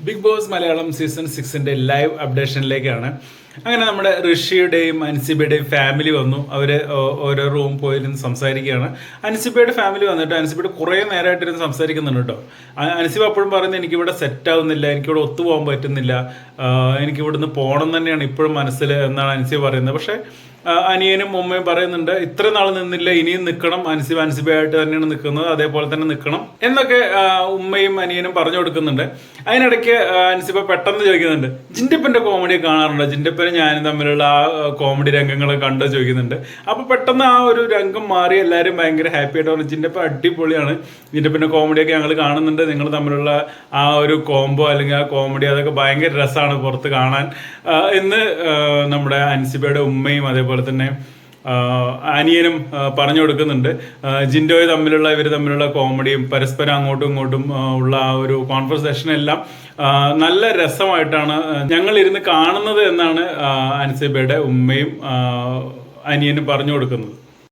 Big Boss Malayalam season സിക്സിന്റെ live അപ്ഡേഷനിലേക്കാണ് അങ്ങനെ നമ്മുടെ ഋഷിയുടെയും അൻസിബയുടെയും ഫാമിലി വന്നു. അവർ ഓരോ റൂം പോയിരുന്ന് സംസാരിക്കുകയാണ്. അൻസിബയുടെ ഫാമിലി വന്നിട്ട് അൻസിബയുടെ കുറേ നേരമായിട്ടിരുന്ന് സംസാരിക്കുന്നുണ്ട് കേട്ടോ. അനുസിബ അപ്പോഴും പറയുന്നത് എനിക്കിവിടെ സെറ്റ് ആവുന്നില്ല എനിക്കിവിടെ ഒത്തുപോകാൻ പറ്റുന്നില്ല. എനിക്കിവിടെ എനിക്ക് ഇവിടുന്ന് പോകണം തന്നെയാണ് ഇപ്പോഴും മനസ്സിൽ എന്നാണ് അൻസിബ പറയുന്നത്. പക്ഷേ അനിയനും ഉമ്മയും പറയുന്നുണ്ട് ഇത്ര നാൾ നിന്നില്ല ഇനിയും നിൽക്കണം. അൻസിബ അൻസിബയായിട്ട് തന്നെയാണ് നിൽക്കുന്നത്. അതേപോലെ തന്നെ നിൽക്കണം. എന്നൊക്കെ ഉമ്മയും അനിയനും പറഞ്ഞു കൊടുക്കുന്നുണ്ട്. അതിനിടയ്ക്ക് ആ, അനുസിപ്പ പെട്ടെന്ന് ചോദിക്കുന്നുണ്ട് ജിൻഡപ്പന്റെ കോമഡി കാണാറുണ്ടോ? ജിൻഡപ്പനും ഞാനും തമ്മിലുള്ള ആ കോമഡി രംഗങ്ങളൊക്കെ കണ്ടോ ചോദിക്കുന്നുണ്ട്. അപ്പൊ പെട്ടെന്ന് ആ ഒരു രംഗം മാറി എല്ലാവരും ഭയങ്കര ഹാപ്പി ആയിട്ട് പറഞ്ഞു. ജിൻഡപ്പൻ അടിപൊളിയാണ്. ജിൻഡപ്പന്റെ കോമഡിയൊക്കെ ഞങ്ങൾ കാണുന്നുണ്ട്. നിങ്ങൾ തമ്മിലുള്ള ആ ഒരു കോംബോ അല്ലെങ്കിൽ ആ കോമഡി അതൊക്കെ ഭയങ്കര രസമാണ് പുറത്ത് കാണാൻ. എന്ന് നമ്മുടെ അനുസിപ്പയുടെ ഉമ്മയും അതേപോലെ തന്നെ അനിയനും പറഞ്ഞു കൊടുക്കുന്നുണ്ട്. ജിൻഡോയ് തമ്മിലുള്ള ഇവർ തമ്മിലുള്ള കോമഡിയും പരസ്പരം അങ്ങോട്ടും ഇങ്ങോട്ടും ഉള്ള ആ ഒരു കോൺവെർസേഷൻ എല്ലാം നല്ല രസമായിട്ടാണ് ഞങ്ങൾ ഇരുന്ന് കാണുന്നത് എന്നാണ് അൻസിബയുടെ ഉമ്മയും അനിയനും പറഞ്ഞു കൊടുക്കുന്നത്.